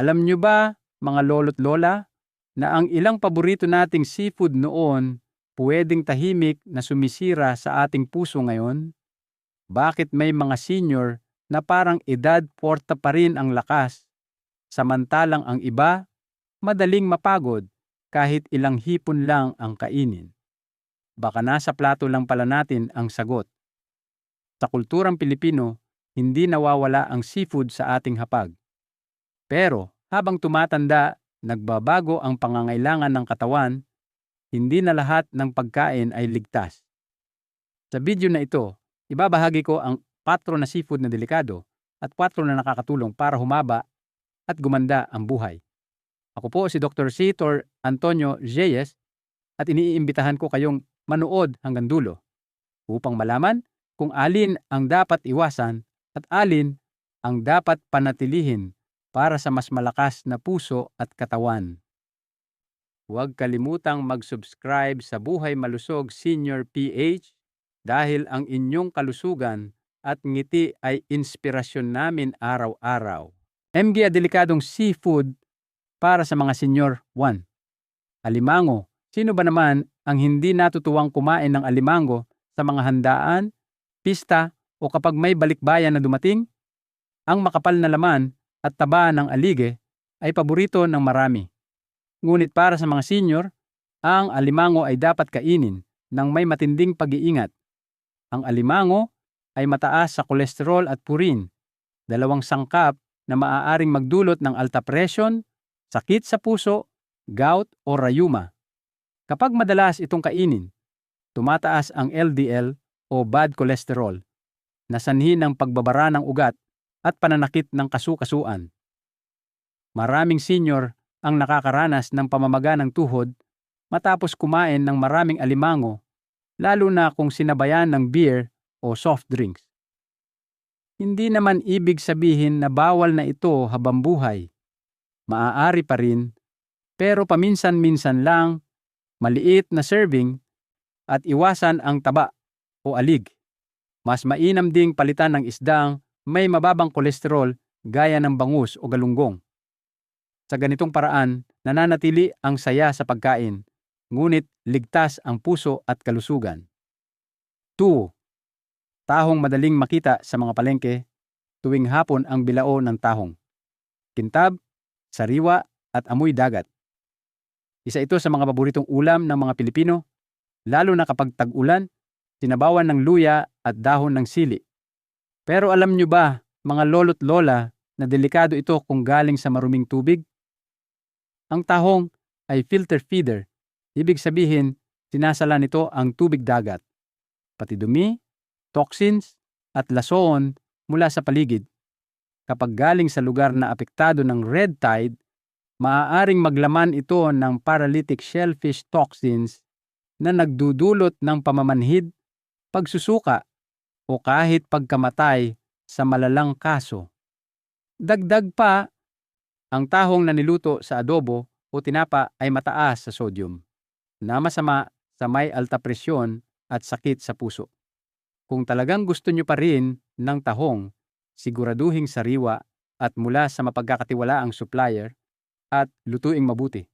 Alam nyo ba, mga lolo't lola, na ang ilang paborito nating seafood noon pwedeng tahimik na sumisira sa ating puso ngayon? Bakit may mga senior na parang edad porta pa rin ang lakas, samantalang ang iba madaling mapagod kahit ilang hipon lang ang kainin? Baka nasa plato lang pala natin ang sagot. Sa kulturang Pilipino, hindi nawawala ang seafood sa ating hapag. Pero habang tumatanda, nagbabago ang pangangailangan ng katawan, hindi na lahat ng pagkain ay ligtas. Sa video na ito, ibabahagi ko ang patro na seafood na delikado at patro na nakakatulong para humaba at gumanda ang buhay. Ako po si Dr. Sitor Antonio Reyes at iniimbitahan ko kayong manood hanggang dulo upang malaman kung alin ang dapat iwasan at alin ang dapat panatilihin para sa mas malakas na puso at katawan. Huwag kalimutang mag-subscribe sa Buhay Malusog Senior PH dahil ang inyong kalusugan at ngiti ay inspirasyon namin araw-araw. MG delikadong seafood para sa mga senior 1. Alimango. Sino ba naman ang hindi natutuwang kumain ng alimango sa mga handaan, pista o kapag may balikbayan na dumating? Ang makapal na laman at taba ng alige ay paborito ng marami. Ngunit para sa mga senior, ang alimango ay dapat kainin ng may matinding pag-iingat. Ang alimango ay mataas sa kolesterol at purin, dalawang sangkap na maaaring magdulot ng alta presyon, sakit sa puso, gout o rayuma. Kapag madalas itong kainin, tumataas ang LDL o bad cholesterol, na sanhi ng pagbabara ng ugat at pananakit ng kasukasuan. Maraming senior ang nakakaranas ng pamamaga ng tuhod matapos kumain ng maraming alimango, lalo na kung sinabayan ng beer o soft drinks. Hindi naman ibig sabihin na bawal na ito habang buhay. Maaari pa rin, pero paminsan-minsan lang, maliit na serving at iwasan ang taba o alig. Mas mainam ding palitan ng isdang may mababang kolesterol gaya ng bangus o galunggong. Sa ganitong paraan, nananatili ang saya sa pagkain, ngunit ligtas ang puso at kalusugan. 2. Tahong madaling makita sa mga palengke tuwing hapon ang bilao ng tahong. Kintab, sariwa at amoy dagat. Isa ito sa mga paboritong ulam ng mga Pilipino, lalo na kapag tag-ulan, sinabawan ng luya at dahon ng sili. Pero alam nyo ba, mga lolo't lola, na delikado ito kung galing sa maruming tubig? Ang tahong ay filter feeder. Ibig sabihin, sinasala nito ang tubig dagat, pati dumi, toxins, at lason mula sa paligid. Kapag galing sa lugar na apektado ng red tide, maaaring maglaman ito ng paralytic shellfish toxins na nagdudulot ng pamamanhid, pagsusuka, o kahit pagkamatay sa malalang kaso. Dagdag pa ang tahong na niluto sa adobo o tinapa ay mataas sa sodium, na masama sa may alta presyon at sakit sa puso. Kung talagang gusto nyo pa rin ng tahong, siguraduhing sariwa at mula sa mapagkakatiwalaang supplier at lutuing mabuti.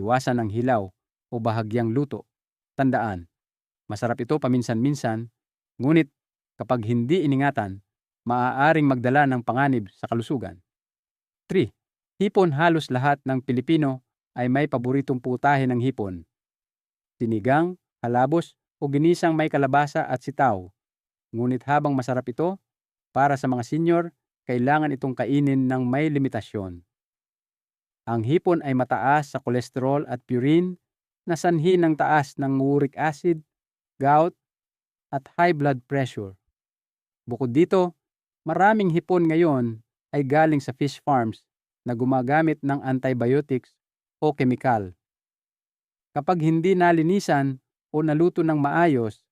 Iwasan ang hilaw o bahagyang luto. Tandaan, masarap ito paminsan-minsan, ngunit kapag hindi iningatan, maaaring magdala ng panganib sa kalusugan. 3. Hipon halos lahat ng Pilipino ay may paboritong putahe ng hipon. Sinigang, halabos o ginisang may kalabasa at sitaw. Ngunit habang masarap ito, para sa mga senior, kailangan itong kainin ng may limitasyon. Ang hipon ay mataas sa kolesterol at purine na sanhi ng taas ng uric acid, gout, at high blood pressure. Bukod dito, maraming hipon ngayon ay galing sa fish farms na gumagamit ng antibiotics o kemikal. Kapag hindi nalinisan o naluto ng maayos,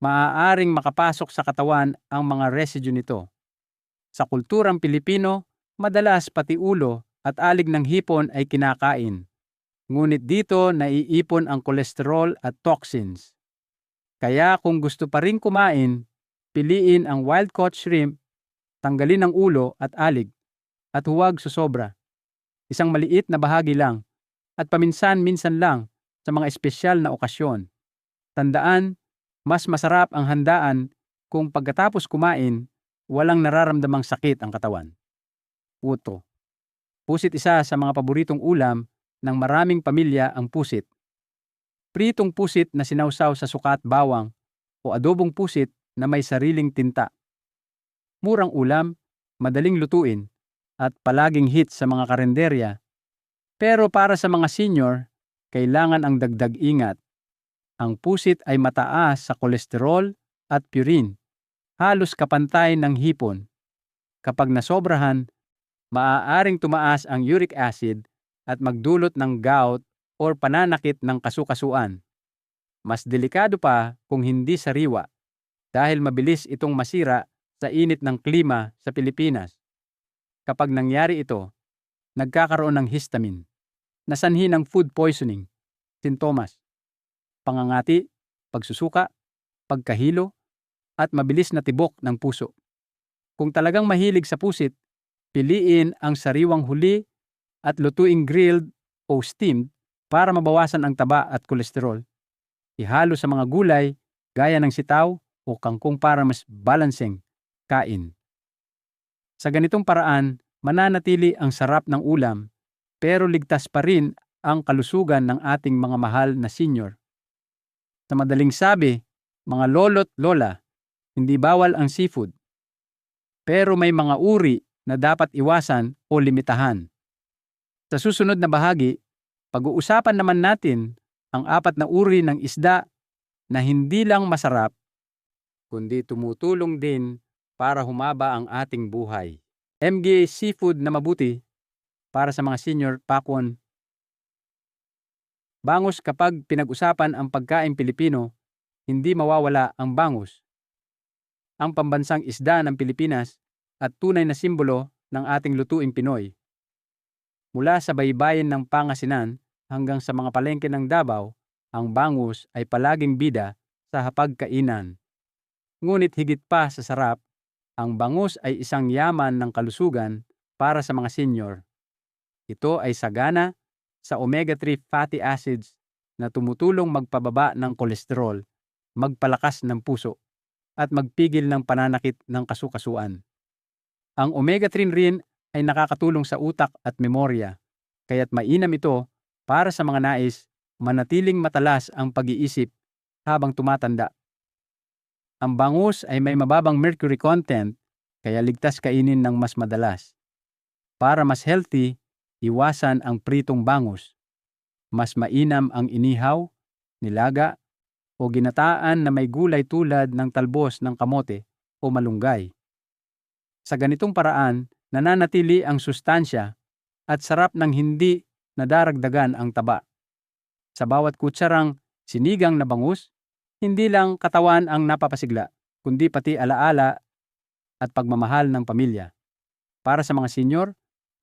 maaaring makapasok sa katawan ang mga residue nito. Sa kulturang Pilipino, madalas pati ulo at alig ng hipon ay kinakain. Ngunit dito naiipon ang kolesterol at toxins. Kaya kung gusto pa rin kumain, piliin ang wild caught shrimp, tanggalin ang ulo at alig at huwag susobra. isang maliit na bahagi lang, at paminsan-minsan lang sa mga espesyal na okasyon. Tandaan, mas masarap ang handaan kung pagkatapos kumain, walang nararamdamang sakit ang katawan. Puto. Pusit isa sa mga paboritong ulam ng maraming pamilya ang pusit. Pritong pusit na sinawsaw sa sukat bawang o adobong pusit na may sariling tinta. Murang ulam, madaling lutuin, at palaging hit sa mga karenderya. Pero para sa mga senior, kailangan ang dagdag ingat. Ang pusit ay mataas sa kolesterol at purine, halos kapantay ng hipon. Kapag nasobrahan, maaaring tumaas ang uric acid at magdulot ng gout or pananakit ng kasukasuan. Mas delikado pa kung hindi sariwa dahil mabilis itong masira sa init ng klima sa Pilipinas. Kapag nangyari ito, nagkakaroon ng histamine, nasanhi ng food poisoning, sintomas, pangangati, pagsusuka, pagkahilo, at mabilis na tibok ng puso. Kung talagang mahilig sa pusit, piliin ang sariwang huli at lutuing grilled o steamed para mabawasan ang taba at kolesterol. Ihalo sa mga gulay gaya ng sitaw o kangkong para mas balancing kain. Sa ganitong paraan, mananatili ang sarap ng ulam pero ligtas pa rin ang kalusugan ng ating mga mahal na senior. Sa madaling sabi, mga lolo't lola, hindi bawal ang seafood. Pero may mga uri na dapat iwasan o limitahan. Sa susunod na bahagi, pag-uusapan naman natin ang apat na uri ng isda na hindi lang masarap, kundi tumutulong din para humaba ang ating buhay. MGA Seafood na mabuti para sa mga senior pakwon. Bangus kapag pinag-usapan ang pagkain Pilipino, hindi mawawala ang bangus. Ang pambansang isda ng Pilipinas at tunay na simbolo ng ating lutuing Pinoy. Mula sa baybayin ng Pangasinan hanggang sa mga palengke ng Davao, ang bangus ay palaging bida sa hapagkainan. Ngunit higit pa sa sarap, ang bangus ay isang yaman ng kalusugan para sa mga senior. Ito ay sagana sa omega-3 fatty acids na tumutulong magpababa ng kolesterol, magpalakas ng puso, at magpigil ng pananakit ng kasukasuan. Ang omega-3 rin ay nakakatulong sa utak at memorya, kaya't mainam ito para sa mga nais manatiling matalas ang pag-iisip habang tumatanda. Ang bangus ay may mababang mercury content kaya ligtas kainin ng mas madalas. Para mas healthy, iwasan ang pritong bangus. Mas mainam ang inihaw, nilaga, o ginataan na may gulay tulad ng talbos ng kamote o malunggay. Sa ganitong paraan, nananatili ang sustansya at sarap ng hindi nadaragdagan ang taba. Sa bawat kutsarang sinigang na bangus, hindi lang katawan ang napapasigla, kundi pati alaala at pagmamahal ng pamilya. Para sa mga senior,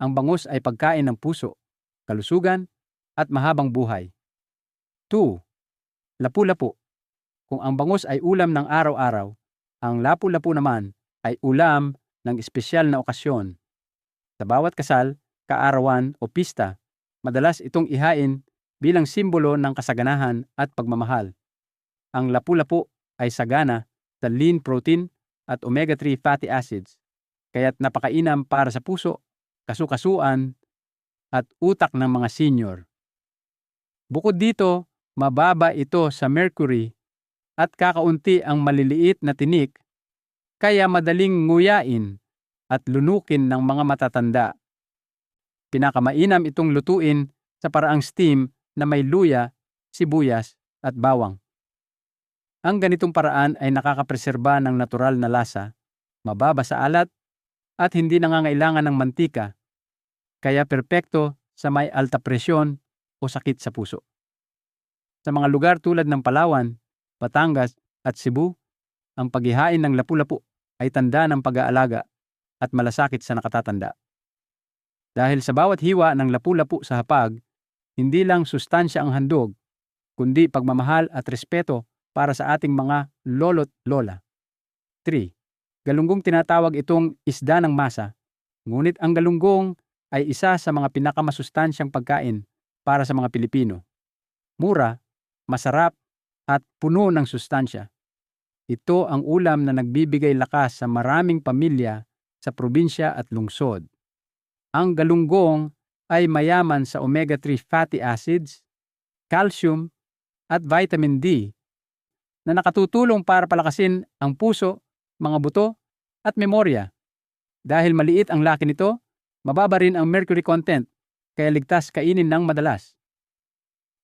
ang bangus ay pagkain ng puso, kalusugan, at mahabang buhay. 2. Lapu-lapu. Kung ang bangus ay ulam ng araw-araw, ang lapu-lapu naman ay ulam ng espesyal na okasyon. Sa bawat kasal, kaarawan o pista, madalas itong ihain bilang simbolo ng kasaganahan at pagmamahal. Ang lapu-lapu ay sagana sa lean protein at omega-3 fatty acids, kaya't napakainam para sa puso, kasukasuan, at utak ng mga senior. Bukod dito, mababa ito sa mercury at kakaunti ang maliliit na tinik, kaya madaling nguyain at lunukin ng mga matatanda. Pinakamainam itong lutuin sa paraang steam na may luya, sibuyas at bawang. Ang ganitong paraan ay nakakapreserba ng natural na lasa, mababa sa alat, at hindi nangangailangan ng mantika, kaya perpekto sa may alta presyon o sakit sa puso. Sa mga lugar tulad ng Palawan, Batangas at Cebu, ang paghihain ng lapu-lapu ay tanda ng pag-aalaga at malasakit sa nakatatanda. Dahil sa bawat hiwa ng lapu-lapu sa hapag, hindi lang sustansya ang handog, kundi pagmamahal at respeto para sa ating mga lolo't lola. 3. Galunggong tinatawag itong isda ng masa, ngunit ang galunggong ay isa sa mga pinakamasustansyang pagkain para sa mga Pilipino. Mura, masarap, at puno ng sustansya. Ito ang ulam na nagbibigay lakas sa maraming pamilya sa probinsya at lungsod. Ang galunggong ay mayaman sa omega-3 fatty acids, calcium, at vitamin D na nakatutulong para palakasin ang puso, mga buto, at memorya. Dahil maliit ang laki nito, mababa rin ang mercury content, kaya ligtas kainin ng madalas.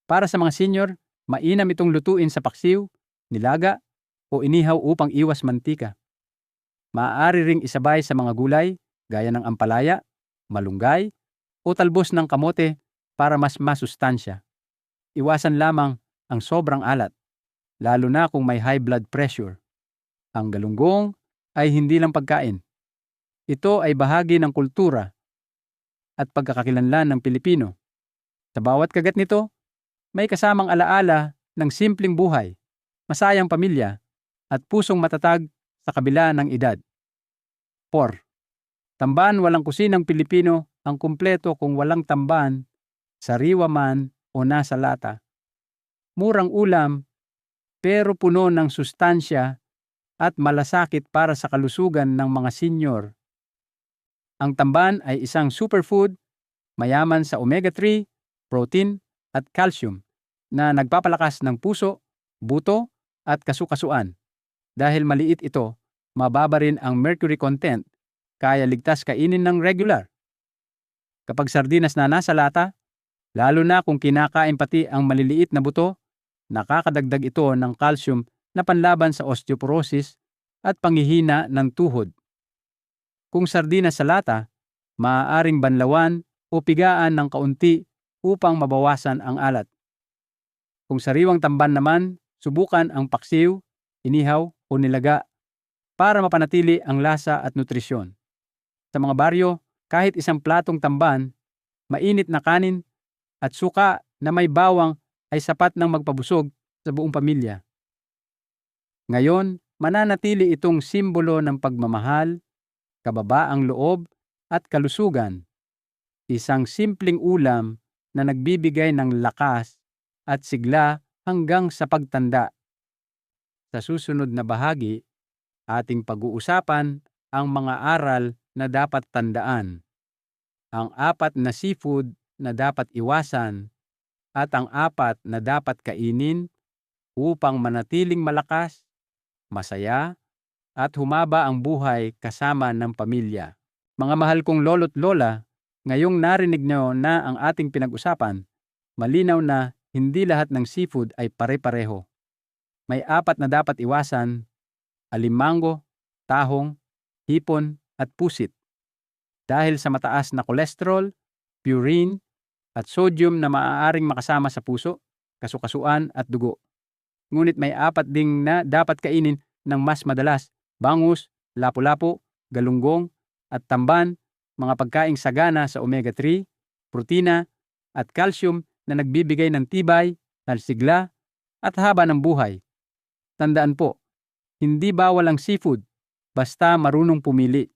Para sa mga senior, mainam itong lutuin sa paksiw, nilaga, o inihaw upang iwas mantika. Maaari ring isabay sa mga gulay gaya ng ampalaya, malunggay, o talbos ng kamote para mas masustansya. Iwasan lamang ang sobrang alat, lalo na kung may high blood pressure. Ang galunggong ay hindi lang pagkain. Ito ay bahagi ng kultura at pagkakakilanlan ng Pilipino. Sa bawat kagat nito, may kasamang alaala ng simpleng buhay, masayang pamilya, at pusong matatag sa kabila ng edad. 4. Tamban walang kusinang Pilipino ang kumpleto kung walang tamban, sariwa man o nasa lata. Murang ulam pero puno ng sustansya at malasakit para sa kalusugan ng mga senior. Ang tamban ay isang superfood mayaman sa omega-3, protein at calcium na nagpapalakas ng puso, buto at kasukasuan. Dahil maliit ito, mababa rin ang mercury content kaya ligtas kainin ng regular. Kapag sardinas na nasa lata, lalo na kung kinakain pati ang maliliit na buto, nakakadagdag ito ng calcium na panlaban sa osteoporosis at panghihina ng tuhod. Kung sardinas sa lata, maaaring banlawan o pigaan ng kaunti upang mabawasan ang alat. Kung sariwang tamban naman, subukan ang paksiw, inihaw o nilaga para mapanatili ang lasa at nutrisyon. Sa mga baryo, kahit isang platong tamban, mainit na kanin at suka na may bawang ay sapat ng magpabusog sa buong pamilya. Ngayon, mananatili itong simbolo ng pagmamahal, kababaang loob at kalusugan. Isang simpleng ulam na nagbibigay ng lakas at sigla hanggang sa pagtanda. Sa susunod na bahagi, ating pag-uusapan ang mga aral na dapat tandaan, ang apat na seafood na dapat iwasan, at ang apat na dapat kainin upang manatiling malakas, masaya, at humaba ang buhay kasama ng pamilya. Mga mahal kong lolo't lola, ngayong narinig niyo na ang ating pinag-usapan, malinaw na hindi lahat ng seafood ay pare-pareho. May apat na dapat iwasan, alimango, tahong, hipon, at pusit. Dahil sa mataas na kolesterol, purine, at sodium na maaaring makasama sa puso, kasukasuan at dugo. Ngunit may apat ding na dapat kainin ng mas madalas, bangus, lapu-lapu, galunggong, at tamban, mga pagkaing sagana sa omega-3, protina, at calcium na nagbibigay ng tibay, talsigla, at haba ng buhay. Tandaan po, hindi bawal ang seafood, basta marunong pumili.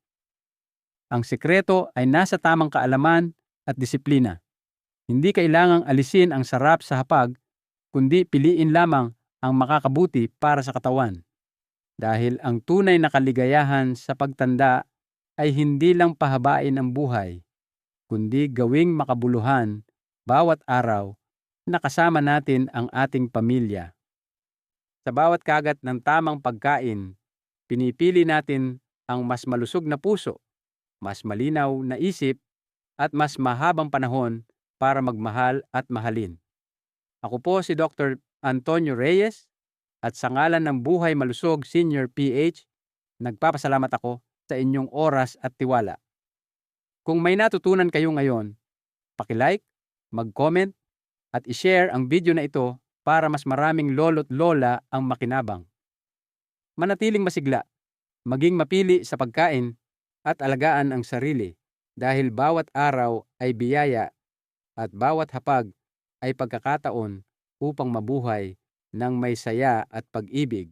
Ang sekreto ay nasa tamang kaalaman at disiplina. Hindi kailangang alisin ang sarap sa hapag, kundi piliin lamang ang makakabuti para sa katawan. Dahil ang tunay na kaligayahan sa pagtanda ay hindi lang pahabain ang buhay, kundi gawing makabuluhan bawat araw na kasama natin ang ating pamilya. Sa bawat kagat ng tamang pagkain, pinipili natin ang mas malusog na puso, mas malinaw na isip, at mas mahabang panahon para magmahal at mahalin. Ako po si Dr. Antonio Reyes at sa ngalan ng Buhay Malusog Senior PH, nagpapasalamat ako sa inyong oras at tiwala. Kung may natutunan kayo ngayon, paki-like, mag-comment, at i-share ang video na ito para mas maraming lolo't lola ang makinabang. Manatiling masigla, maging mapili sa pagkain at alagaan ang sarili dahil bawat araw ay biyaya at bawat hapag ay pagkakataon upang mabuhay ng may saya at pag-ibig.